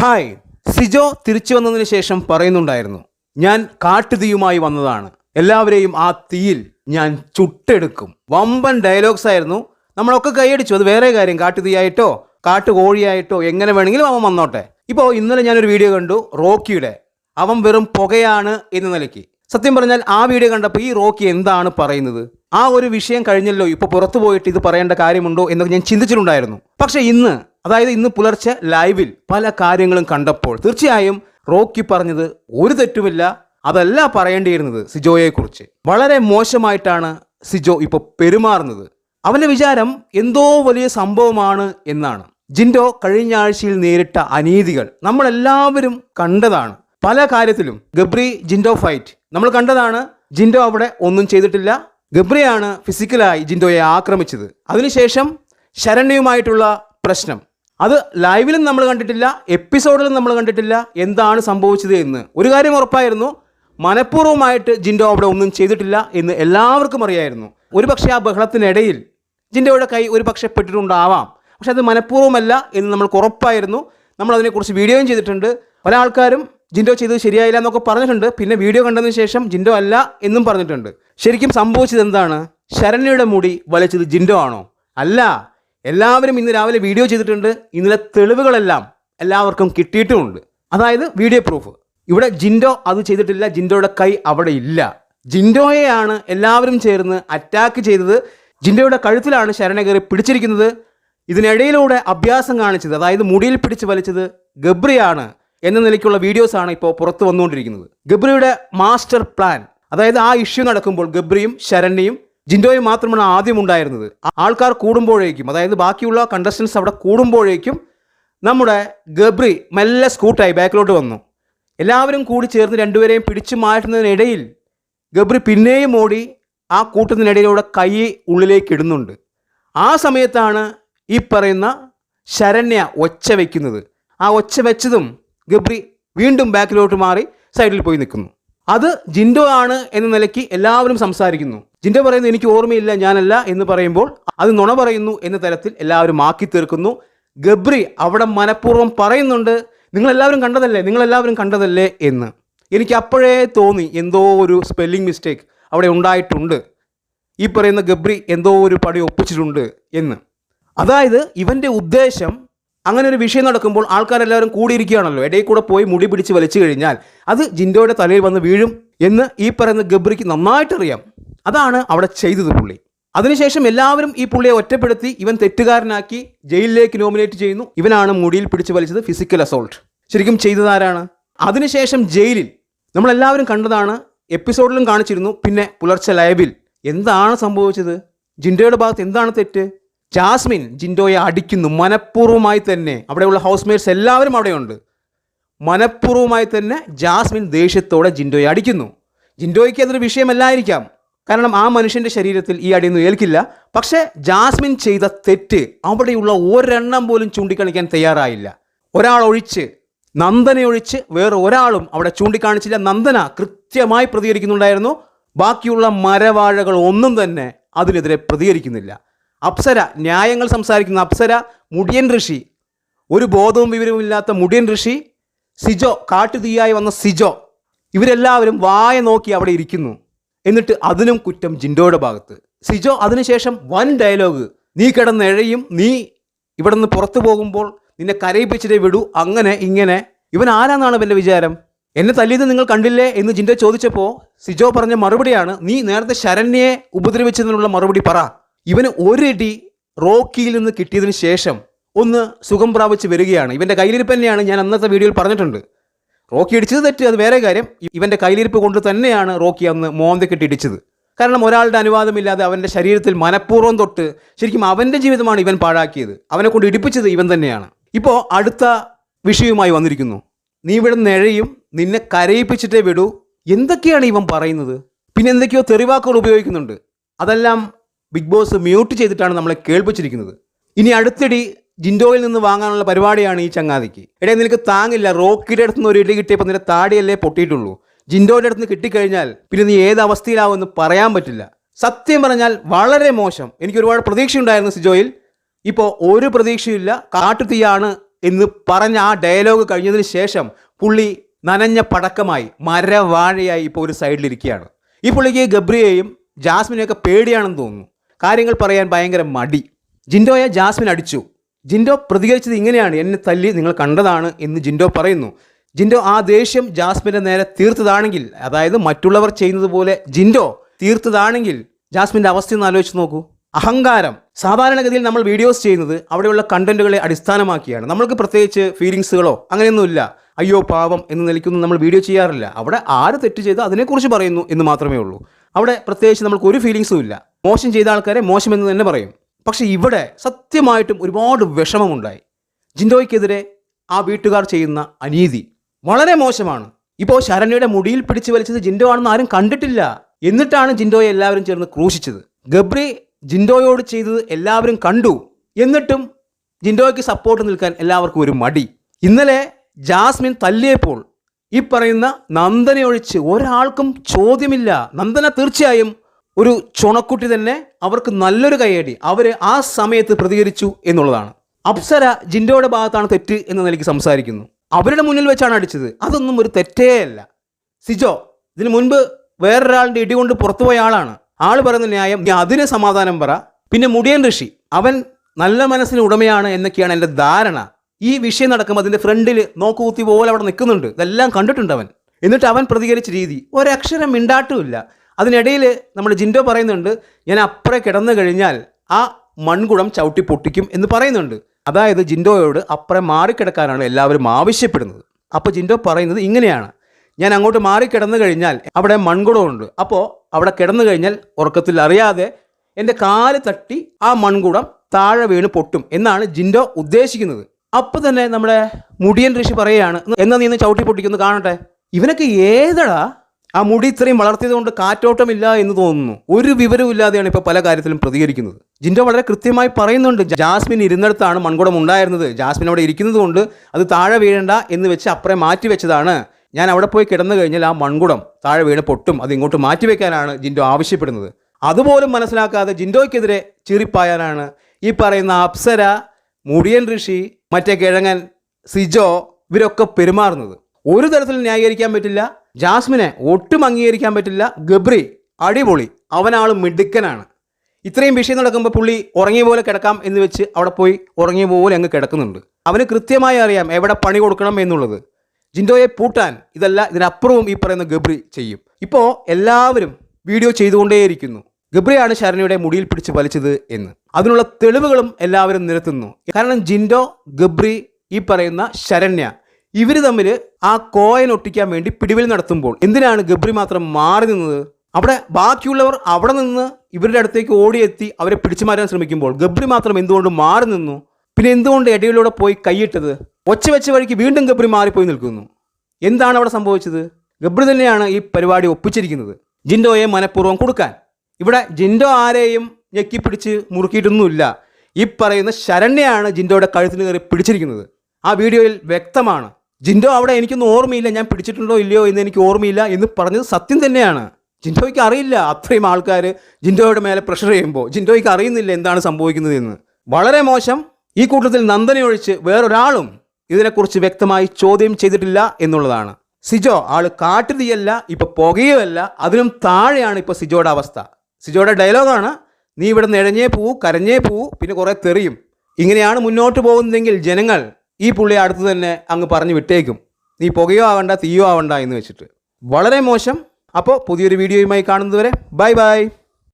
Hi. Sijo തിരിച്ചു വന്നതിന് ശേഷം പറയുന്നുണ്ടായിരുന്നു ഞാൻ കാട്ടുതീയുമായി വന്നതാണ്. എല്ലാവരെയും ആ തീയിൽ ഞാൻ ചുട്ടെടുക്കും. വമ്പൻ ഡയലോഗ്സ് ആയിരുന്നു. നമ്മളൊക്കെ കൈയടിച്ചു. അത് വേറെ കാര്യം. കാട്ടുതീയായിട്ടോ കാട്ടുകോഴിയായിട്ടോ എങ്ങനെ വേണമെങ്കിലും അവൻ വന്നോട്ടെ. ഇപ്പോൾ ഇന്നലെ ഞാനൊരു വീഡിയോ കണ്ടു റോക്കിയുടെ. അവൻ വെറും പുകയാണ് എന്ന നിലയ്ക്ക്. സത്യം പറഞ്ഞാൽ ആ വീഡിയോ കണ്ടപ്പോൾ ഈ റോക്കി എന്താണ് പറയുന്നത്? ആ ഒരു വിഷയം കഴിഞ്ഞല്ലോ ഇപ്പോൾ പുറത്തു പോയിട്ട് ഇത് പറയേണ്ട കാര്യമുണ്ടോ എന്നൊക്കെ ഞാൻ ചിന്തിച്ചിട്ടുണ്ടായിരുന്നു. പക്ഷേ ഇന്ന് അതായത് ഇന്ന് പുലർച്ചെ ലൈവിൽ പല കാര്യങ്ങളും കണ്ടപ്പോൾ തീർച്ചയായും റോക്കി പറഞ്ഞത് ഒരു തെറ്റുമില്ല. അതല്ല പറയേണ്ടിയിരുന്നത് സിജോയെക്കുറിച്ച്. വളരെ മോശമായിട്ടാണ് സിജോ ഇപ്പോൾ പെരുമാറുന്നത്. അവന്റെ വിചാരം എന്തോ വലിയ സംഭവമാണ് എന്നാണ്. ജിൻഡോ കഴിഞ്ഞ ആഴ്ചയിൽ നേരിട്ട അനീതികൾ നമ്മളെല്ലാവരും കണ്ടതാണ്. പല കാര്യത്തിലും ഗബ്രി ജിൻഡോ ഫൈറ്റ് നമ്മൾ കണ്ടതാണ് ജിൻഡോ അവിടെ ഒന്നും ചെയ്തിട്ടില്ല. ഗബ്രിയാണ് ഫിസിക്കലായി ജിൻഡോയെ ആക്രമിച്ചത്. അതിനുശേഷം ശരണ്യുമായിട്ടുള്ള പ്രശ്നം. അത് ലൈവിലും നമ്മൾ കണ്ടിട്ടില്ല എപ്പിസോഡിലും നമ്മൾ കണ്ടിട്ടില്ല എന്താണ് സംഭവിച്ചത് എന്ന്. ഒരു കാര്യം ഉറപ്പായിരുന്നു മനഃപൂർവമായിട്ട് ജിൻഡോ അവിടെ ഒന്നും ചെയ്തിട്ടില്ല എന്ന് എല്ലാവർക്കും അറിയായിരുന്നു. ഒരുപക്ഷെ ആ ബഹളത്തിനിടയിൽ ജിൻഡോയുടെ കൈ ഒരു പക്ഷേ പെട്ടിട്ടുണ്ടാവാം. പക്ഷെ അത് മനഃപൂർവമല്ല എന്ന് നമ്മൾക്ക് ഉറപ്പായിരുന്നു. നമ്മൾ അതിനെക്കുറിച്ച് വീഡിയോയും ചെയ്തിട്ടുണ്ട്. പല ആൾക്കാരും ജിൻഡോ ചെയ്തത് ശരിയായില്ല എന്നൊക്കെ പറഞ്ഞിട്ടുണ്ട്. പിന്നെ വീഡിയോ കണ്ടതിന് ശേഷം ജിൻഡോ അല്ല എന്നും പറഞ്ഞിട്ടുണ്ട്. ശരിക്കും സംഭവിച്ചത് എന്താണ്? ശരണ്യയുടെ മുടി വലിച്ചത് ജിൻഡോ ആണോ? അല്ല. എല്ലാവരും ഇന്ന് രാവിലെ വീഡിയോ ചെയ്തിട്ടുണ്ട്. ഇന്നലെ തെളിവുകളെല്ലാം എല്ലാവർക്കും കിട്ടിയിട്ടുമുണ്ട്. അതായത് വീഡിയോ പ്രൂഫ് ഇവിടെ ജിൻഡോ അത് ചെയ്തിട്ടില്ല. ജിൻഡോയുടെ കൈ അവിടെ ഇല്ല. ജിൻഡോയെയാണ് എല്ലാവരും ചേർന്ന് അറ്റാക്ക് ചെയ്തത്. ജിൻഡോയുടെ കഴുത്തിലാണ് ശരണ കയറി പിടിച്ചിരിക്കുന്നത്. ഇതിനിടയിലൂടെ അഭ്യാസം കാണിച്ചത് അതായത് മുടിയിൽ പിടിച്ച് വലിച്ചത് ഗബ്രിയാണ് എന്ന നിലയ്ക്കുള്ള വീഡിയോസാണ് ഇപ്പോൾ പുറത്തു വന്നുകൊണ്ടിരിക്കുന്നത്. ഗബ്രിയുടെ മാസ്റ്റർ പ്ലാൻ അതായത് ആ ഇഷ്യൂ നടക്കുമ്പോൾ ഗബ്രിയും ശരണ്യയും ജിൻഡോയും മാത്രമാണ് ആദ്യം ഉണ്ടായിരുന്നത്. ആൾക്കാർ കൂടുമ്പോഴേക്കും അതായത് ബാക്കിയുള്ള കണ്ടസ്റ്റൻസ് അവിടെ കൂടുമ്പോഴേക്കും നമ്മുടെ ഗബ്രി മെല്ലെ സ്കൂട്ടായി ബാക്കിലോട്ട് വന്നു. എല്ലാവരും കൂടി ചേർന്ന് രണ്ടുപേരെയും പിടിച്ചു മാറ്റുന്നതിനിടയിൽ ഗബ്രി പിന്നെയും ഓടി ആ കൂട്ടത്തിനിടയിലൂടെ കൈ ഉള്ളിലേക്ക് ഇടുന്നുണ്ട്. ആ സമയത്താണ് ഈ പറയുന്ന ശരണ്യ ഒച്ച വയ്ക്കുന്നത് ആ ഒച്ച വെച്ചതും ഗബ്രി വീണ്ടും ബാക്കിലോട്ട് മാറി സൈഡിൽ പോയി നിൽക്കുന്നു. അത് ജിൻഡോ ആണ് എന്ന നിലയ്ക്ക് എല്ലാവരും സംസാരിക്കുന്നു. ജിൻഡോ പറയുന്നു എനിക്ക് ഓർമ്മയില്ല ഞാനല്ല എന്ന് പറയുമ്പോൾ അത് നുണ പറയുന്നു എന്ന തരത്തിൽ എല്ലാവരും ആക്കി തീർക്കുന്നു. ഗബ്രി അവിടെ മനഃപൂർവം പറയുന്നുണ്ട് നിങ്ങളെല്ലാവരും കണ്ടതല്ലേ നിങ്ങളെല്ലാവരും കണ്ടതല്ലേ? എന്ന്. എനിക്ക് അപ്പോഴേ തോന്നി എന്തോ ഒരു സ്പെല്ലിംഗ് മിസ്റ്റേക്ക് അവിടെ ഉണ്ടായിട്ടുണ്ട്. ഈ പറയുന്ന ഗബ്രി എന്തോ ഒരു പടി ഒപ്പിച്ചിട്ടുണ്ട് എന്ന്. അതായത് ഇവന്റെ ഉദ്ദേശം അങ്ങനെ ഒരു വിഷയം നടക്കുമ്പോൾ ആൾക്കാരെല്ലാവരും കൂടിയിരിക്കുകയാണല്ലോ. ഇടയിൽ കൂടെ പോയി മുടി പിടിച്ച് വലിച്ചു കഴിഞ്ഞാൽ അത് ജിൻഡോയുടെ തലയിൽ വന്ന് വീഴും എന്ന് ഈ പറയുന്ന ഗബ്രിക്ക് നന്നായിട്ടറിയാം. അതാണ് അവിടെ ചെയ്തത് പുള്ളി. അതിനുശേഷം എല്ലാവരും ഈ പുള്ളിയെ ഒറ്റപ്പെടുത്തി ഇവൻ തെറ്റുകാരനാക്കി ജയിലിലേക്ക് നോമിനേറ്റ് ചെയ്യുന്നു. ഇവനാണ് മുടിയിൽ പിടിച്ച് വലിച്ചത് ഫിസിക്കൽ അസോൾട്ട് ശരിക്കും ചെയ്തത് ആരാണ്? അതിനുശേഷം ജയിലിൽ നമ്മളെല്ലാവരും കണ്ടതാണ് എപ്പിസോഡിലും കാണിച്ചിരുന്നു പിന്നെ പുലർച്ചെ ലൈവിൽ എന്താണ് സംഭവിച്ചത്? ജിൻഡയുടെ ഭാഗത്ത് എന്താണ് തെറ്റ്? ജാസ്മിൻ ജിൻഡോയെ അടിക്കുന്നു. മനഃപൂർവമായി തന്നെ അവിടെയുള്ള ഹൗസ് മേറ്റ്സ് എല്ലാവരും അവിടെയുണ്ട്. മനഃപൂർവമായി തന്നെ ജാസ്മിൻ ദേഷ്യത്തോടെ ജിൻഡോയെ അടിക്കുന്നു. ജിൻഡോയ്ക്ക് അതൊരു വിഷയമല്ലായിരിക്കാം. കാരണം ആ മനുഷ്യന്റെ ശരീരത്തിൽ ഈ അടിയൊന്നും ഏൽക്കില്ല. പക്ഷേ ജാസ്മിൻ ചെയ്ത തെറ്റ് അവിടെയുള്ള ഒരെണ്ണം പോലും ചൂണ്ടിക്കാണിക്കാൻ തയ്യാറായില്ല. ഒരാൾ ഒഴിച്ച് ഒഴിച്ച് വേറെ ഒരാളും അവിടെ ചൂണ്ടിക്കാണിച്ചില്ല. നന്ദന കൃത്യമായി പ്രതികരിക്കുന്നുണ്ടായിരുന്നു. ബാക്കിയുള്ള മരവാഴകൾ ഒന്നും തന്നെ അതിനെതിരെ പ്രതികരിക്കുന്നില്ല. അപ്സര ന്യായങ്ങൾ സംസാരിക്കുന്ന അപ്സര മുടിയൻ ഋഷി. ഒരു ബോധവും വിവരവുമില്ലാത്ത മുടിയൻ ഋഷി സിജോ കാട്ടുതീയായി വന്ന സിജോ. ഇവരെല്ലാവരും വായ നോക്കി അവിടെ ഇരിക്കുന്നു. എന്നിട്ട് അതിനും കുറ്റം ജിൻഡോയുടെ ഭാഗത്ത്. സിജോ അതിനുശേഷം വൻ ഡയലോഗ്. നീ കിടന്നെഴയും നീ ഇവിടെ നിന്ന് പുറത്തു പോകുമ്പോൾ നിന്നെ കരയിപ്പിച്ചിട്ടേ വിടൂ അങ്ങനെ ഇങ്ങനെ. ഇവൻ ആരാന്നാണ് ഇവന്റെ വിചാരം? എന്നെ തല്ലിയത് നിങ്ങൾ കണ്ടില്ലേ? എന്ന് ജിൻഡോ ചോദിച്ചപ്പോൾ സിജോ പറഞ്ഞ മറുപടിയാണ് നീ നേരത്തെ ശരണ്യെ ഉപദ്രവിച്ചതിനുള്ള മറുപടി പറ. ഇവന് ഒരടി റോക്കിയിൽ നിന്ന് കിട്ടിയതിന് ശേഷം ഒന്ന് സുഖം പ്രാപിച്ച് വരികയാണ്. ഇവന്റെ കയ്യിലിരിപ്പ് തന്നെയാണ് ഞാൻ അന്നത്തെ വീഡിയോയിൽ പറഞ്ഞിട്ടുണ്ട്. റോക്കി ഇടിച്ചത് തെറ്റ് അത് വേറെ കാര്യം. ഇവന്റെ കയ്യിലിരിപ്പ് കൊണ്ട് തന്നെയാണ് റോക്കി അന്ന് മോന്തക്കെട്ട് ഇടിച്ചത്. കാരണം ഒരാളുടെ അനുവാദമില്ലാതെ അവന്റെ ശരീരത്തിൽ മനഃപൂർവം തൊട്ട് ശരിക്കും അവന്റെ ജീവിതമാണ് ഇവൻ പാഴാക്കിയത്. അവനെ കൊണ്ട് ഇടിപ്പിച്ചത് ഇവൻ തന്നെയാണ്. ഇപ്പോൾ അടുത്ത വിഷയവുമായി വന്നിരിക്കുന്നു. നീ ഇവിടെ നിഴയും നിന്നെ കരയിപ്പിച്ചിട്ടേ വിടൂ. എന്തൊക്കെയാണ് ഇവൻ പറയുന്നത്? പിന്നെ എന്തൊക്കെയോ തെറിവാക്കുകൾ ഉപയോഗിക്കുന്നുണ്ട്. അതെല്ലാം ബിഗ് ബോസ് മ്യൂട്ട് ചെയ്തിട്ടാണ് നമ്മളെ കേൾപ്പിച്ചിരിക്കുന്നത്. ഇനി അടുത്തിടി ജിൻഡോയിൽ നിന്ന് വാങ്ങാനുള്ള പരിപാടിയാണ് ഈ ചങ്ങാതിക്ക്. ഇടയിൽ നിനക്ക് താങ്ങില്ല. റോക്കിയുടെ അടുത്ത് നിന്ന് ഒരു ഇടി കിട്ടിയപ്പോൾ നിന്റെ താടിയല്ലേ പൊട്ടിയിട്ടുള്ളൂ. ജിൻഡോയുടെ അടുത്ത് നിന്ന് കിട്ടിക്കഴിഞ്ഞാൽ പിന്നെ നീ ഏത് അവസ്ഥയിലാവുമെന്ന് പറയാൻ പറ്റില്ല. സത്യം പറഞ്ഞാൽ വളരെ മോശം. എനിക്ക് ഒരുപാട് പ്രതീക്ഷയുണ്ടായിരുന്നു സിജോയിൽ. ഇപ്പോൾ ഒരു പ്രതീക്ഷയില്ല കാട്ടുതീയാണ് എന്ന് പറഞ്ഞ ആ ഡയലോഗ് കഴിഞ്ഞതിന് ശേഷം പുള്ളി നനഞ്ഞ പടക്കമായി മരവാഴയായി ഇപ്പോൾ ഒരു സൈഡിലിരിക്കുകയാണ്. ഈ പുള്ളിക്ക് ഗബ്രിയെയും ജാസ്മിനെയൊക്കെ പേടിയാണെന്ന് തോന്നുന്നു. കാര്യങ്ങൾ പറയാൻ ഭയങ്കര മടി. ജിൻഡോയെ ജാസ്മിൻ അടിച്ചു. ജിൻഡോ പ്രതികരിച്ചത് ഇങ്ങനെയാണ്. എന്നെ തല്ലി നിങ്ങൾ കണ്ടതാണ് എന്ന് ജിൻഡോ പറയുന്നു. ജിൻഡോ ആ ദേഷ്യം ജാസ്മിന്റെ നേരെ തീർത്തതാണെങ്കിൽ അതായത് മറ്റുള്ളവർ ചെയ്യുന്നത് പോലെ ജിൻഡോ തീർത്തതാണെങ്കിൽ ജാസ്മിന്റെ അവസ്ഥ ഒന്ന് ആലോചിച്ച് നോക്കൂ. അഹങ്കാരം. സാധാരണഗതിയിൽ നമ്മൾ വീഡിയോസ് ചെയ്യുന്നത് അവിടെയുള്ള കണ്ടന്റുകളെ അടിസ്ഥാനമാക്കിയാണ്. നമ്മൾക്ക് പ്രത്യേകിച്ച് ഫീലിങ്സുകളോ അങ്ങനെയൊന്നുമില്ല. അയ്യോ പാവം എന്ന് നിലയ്ക്കൊന്നും നമ്മൾ വീഡിയോ ചെയ്യാറില്ല. അവിടെ ആര് തെറ്റ് ചെയ്തോ അതിനെക്കുറിച്ച് പറയുന്നു എന്ന് മാത്രമേ ഉള്ളൂ. അവിടെ പ്രത്യേകിച്ച് നമ്മൾക്ക് ഒരു ഫീലിങ്സും ഇല്ല. മോശം ചെയ്ത ആൾക്കാരെ മോശമെന്ന് തന്നെ പറയും. പക്ഷെ ഇവിടെ സത്യമായിട്ടും ഒരുപാട് വിഷമമുണ്ടായി. ജിൻഡോയ്ക്കെതിരെ ആ വീട്ടുകാർ ചെയ്യുന്ന അനീതി വളരെ മോശമാണ്. ഇപ്പോൾ ശരണ്യയുടെ മുടിയിൽ പിടിച്ചു വലിച്ചത് ജിൻഡോ ആണെന്ന് ആരും കണ്ടിട്ടില്ല. എന്നിട്ടാണ് ജിൻഡോയെ എല്ലാവരും ചേർന്ന് ക്രൂശിച്ചത്. ഗബ്രി ജിൻഡോയോട് ചെയ്തത് എല്ലാവരും കണ്ടു. എന്നിട്ടും ജിൻഡോയ്ക്ക് സപ്പോർട്ട് നിൽക്കാൻ എല്ലാവർക്കും ഒരു മടി. ഇന്നലെ ജാസ്മിൻ തല്ലിയപ്പോൾ ഈ പറയുന്ന നന്ദനെ ഒഴിച്ച് ഒരാൾക്കും ചോദ്യമില്ല. നന്ദന തീർച്ചയായും ഒരു ചുണക്കുട്ടി തന്നെ അവർക്ക് നല്ലൊരു കൈയടി അവർ ആ സമയത്ത് പ്രതികരിച്ചു എന്നുള്ളതാണ്. അപ്സര ജിൻഡോയുടെ ഭാഗത്താണ് തെറ്റ് എന്ന നിലയ്ക്ക് സംസാരിക്കുന്നു. അവരുടെ മുന്നിൽ വെച്ചാണ് അടിച്ചത്. അതൊന്നും ഒരു തെറ്റേ അല്ല. സിജോ ഇതിനു മുൻപ് വേറൊരാളുടെ ഇടികൊണ്ട് പുറത്തുപോയ ആളാണ്. ആൾ പറയുന്ന ന്യായം നീ അതിന് സമാധാനം പറ. പിന്നെ മുടിയൻ ഋഷി അവൻ നല്ല മനസ്സിന് ഉടമയാണ് എന്നൊക്കെയാണ് എന്റെ ധാരണ. ഈ വിഷയം നടക്കുമ്പോൾ അതിന്റെ ഫ്രണ്ടിൽ നോക്കുകുത്തി പോലെ അവിടെ നിൽക്കുന്നുണ്ട്. ഇതെല്ലാം കണ്ടിട്ടുണ്ട് അവൻ. എന്നിട്ട് അവൻ പ്രതികരിച്ച രീതി. ഒരക്ഷരം മിണ്ടാട്ടുമില്ല. അതിനിടയിൽ നമ്മൾ ജിൻഡോ പറയുന്നുണ്ട് ഞാൻ അപ്പുറേ കിടന്നു കഴിഞ്ഞാൽ ആ മൺകുടം ചവിട്ടി പൊട്ടിക്കും എന്ന് പറയുന്നുണ്ട്. അതായത് ജിൻഡോയോട് അപ്പുറം മാറിക്കിടക്കാനാണ് എല്ലാവരും ആവശ്യപ്പെടുന്നത്. അപ്പോൾ ജിൻഡോ പറയുന്നത് ഇങ്ങനെയാണ്. ഞാൻ അങ്ങോട്ട് മാറിക്കിടന്നു കഴിഞ്ഞാൽ അവിടെ മൺകുടമുണ്ട്. അപ്പോൾ അവിടെ കിടന്നു കഴിഞ്ഞാൽ ഉറക്കത്തിൽ അറിയാതെ എന്റെ കാൽ തട്ടി ആ മൺകുടം താഴെ വീണ് പൊട്ടും എന്നാണ് ജിൻഡോ ഉദ്ദേശിക്കുന്നത്. അപ്പോൾ തന്നെ നമ്മുടെ മുടിയൻ ഋഷി പറയുകയാണ് എന്നാ നീ ഇന്ന് ചവിട്ടി പൊട്ടിക്കുന്നു കാണട്ടെ. ഇവനൊക്കെ ഏതടാ ആ മുടി ഇത്രയും വളർത്തിയത് കൊണ്ട് കാറ്റോട്ടമില്ല എന്ന് തോന്നുന്നു. ഒരു വിവരവും ഇല്ലാതെയാണ് ഇപ്പോൾ പല കാര്യത്തിലും പ്രതികരിക്കുന്നത്. ജിൻഡോ വളരെ കൃത്യമായി പറയുന്നുണ്ട്. ജാസ്മിൻ ഇരുന്നിടത്താണ് മൺകുടം ഉണ്ടായിരുന്നത്. ജാസ്മിൻ അവിടെ ഇരിക്കുന്നത് കൊണ്ട് അത് താഴെ വീഴണ്ട എന്ന് വെച്ച് അപ്പുറം മാറ്റി വെച്ചതാണ്. ഞാൻ അവിടെ പോയി കിടന്നു കഴിഞ്ഞാൽ ആ മൺകുടം താഴെ വീണ് പൊട്ടും. അത് ഇങ്ങോട്ട് മാറ്റിവെക്കാനാണ് ജിൻഡോ ആവശ്യപ്പെടുന്നത്. അതുപോലും മനസ്സിലാക്കാതെ ജിൻഡോയ്ക്കെതിരെ ചീറിപ്പായാനാണ് ഈ പറയുന്ന അപ്സര മുടിയൻ ഋഷി മറ്റേ കിഴങ്ങൻ സിജോ ഇവരൊക്കെ പെരുമാറുന്നത്. ഒരു തരത്തിലും ന്യായീകരിക്കാൻ പറ്റില്ല. ജാസ്മിനെ ഒട്ടും അംഗീകരിക്കാൻ പറ്റില്ല. ഗബ്രി അടിപൊളി. അവനാൾ മിടുക്കനാണ്. ഇത്രയും വിഷയം നടക്കുമ്പോൾ പുള്ളി ഉറങ്ങിയ പോലെ കിടക്കാം എന്ന് വെച്ച് അവിടെ പോയി ഉറങ്ങിയ പോലെ അങ്ങ് കിടക്കുന്നുണ്ട്. അവന് കൃത്യമായി അറിയാം എവിടെ പണി കൊടുക്കണം എന്നുള്ളത്. ജിൻഡോയെ പൂട്ടാൻ ഇതല്ല ഇതിനപ്പുറവും ഈ പറയുന്ന ഗബ്രി ചെയ്യും. ഇപ്പോൾ എല്ലാവരും വീഡിയോ ചെയ്തുകൊണ്ടേയിരിക്കുന്നു. ഗബ്രിയാണ് ശരണിയുടെ മുടിയിൽ പിടിച്ച് വലിച്ചത് എന്ന്. അതിനുള്ള തെളിവുകളും എല്ലാവരും നിരത്തുന്നു. കാരണം ജിൻഡോ ഗബ്രി ഈ പറയുന്ന ശരണ്യ ഇവർ തമ്മിൽ ആ കോയൻ ഒട്ടിക്കാൻ വേണ്ടി പിടിവലി നടത്തുമ്പോൾ എന്തിനാണ് ഗബ്രി മാത്രം മാറി നിന്നത്? അവിടെ ബാക്കിയുള്ളവർ അവിടെ നിന്ന് ഇവരുടെ അടുത്തേക്ക് ഓടിയെത്തി അവരെ പിടിച്ചു മാറ്റാൻ ശ്രമിക്കുമ്പോൾ ഗബ്രി മാത്രം എന്തുകൊണ്ട് മാറി നിന്നു? പിന്നെ എന്തുകൊണ്ട് ഇടയിലൂടെ പോയി കൈയിട്ടത്? ഒച്ച വെച്ച വഴിക്ക് വീണ്ടും ഗബ്രി മാറിപ്പോയി നിൽക്കുന്നു. എന്താണ് അവിടെ സംഭവിച്ചത്? ഗബ്രി തന്നെയാണ് ഈ പരിപാടി ഒപ്പിച്ചിരിക്കുന്നത്. ജിൻഡോയെ മനഃപൂർവം കൊടുക്കാൻ. ഇവിടെ ജിൻഡോ ആരെയും ഞെക്കിപ്പിടിച്ച് മുറുക്കിയിട്ടൊന്നുമില്ല. ഈ പറയുന്ന ശരണ്യാണ് ജിൻഡോയുടെ കഴുത്തിന് കയറി പിടിച്ചിരിക്കുന്നത്. ആ വീഡിയോയിൽ വ്യക്തമാണ്. ജിൻഡോ അവിടെ എനിക്കൊന്നും ഓർമ്മയില്ല. ഞാൻ പിടിച്ചിട്ടുണ്ടോ ഇല്ലയോ എന്ന് എനിക്ക് ഓർമ്മയില്ല എന്ന് പറഞ്ഞത് സത്യം തന്നെയാണ്. ജിൻഡോയ്ക്ക് അറിയില്ല. അത്രയും ആൾക്കാർ ജിൻഡോയുടെ മേലെ പ്രഷർ ചെയ്യുമ്പോൾ. ജിൻഡോയ്ക്ക് അറിയുന്നില്ല എന്താണ് സംഭവിക്കുന്നത് എന്ന്. വളരെ മോശം. ഈ കൂട്ടത്തിൽ നന്ദനെ ഒഴിച്ച് വേറൊരാളും ഇതിനെക്കുറിച്ച് വ്യക്തമായി ചോദ്യം ചെയ്തിട്ടില്ല എന്നുള്ളതാണ്. സിജോ ആൾ കാട്ടുതീയല്ല ഇപ്പൊ പുകയുമല്ല. അതിനും താഴെയാണ് ഇപ്പൊ സിജോയുടെ അവസ്ഥ. സിജോയുടെ ഡയലോഗാണ് നീ ഇവിടെ നിഴഞ്ഞേ പോവൂ കരഞ്ഞേ പോവൂ പിന്നെ കുറെ തെറിയും. ഇങ്ങനെയാണ് മുന്നോട്ട് പോകുന്നതെങ്കിൽ ജനങ്ങൾ ഈ പുള്ളി അടുത്ത് തന്നെ അങ്ങ് പറഞ്ഞു വിട്ടേക്കും. നീ പുകയോ ആവണ്ട തീയോ ആവണ്ട എന്ന് വെച്ചിട്ട്. വളരെ മോശം. അപ്പോൾ പുതിയൊരു വീഡിയോയുമായി കാണുന്നതുവരെ ബൈ ബൈ.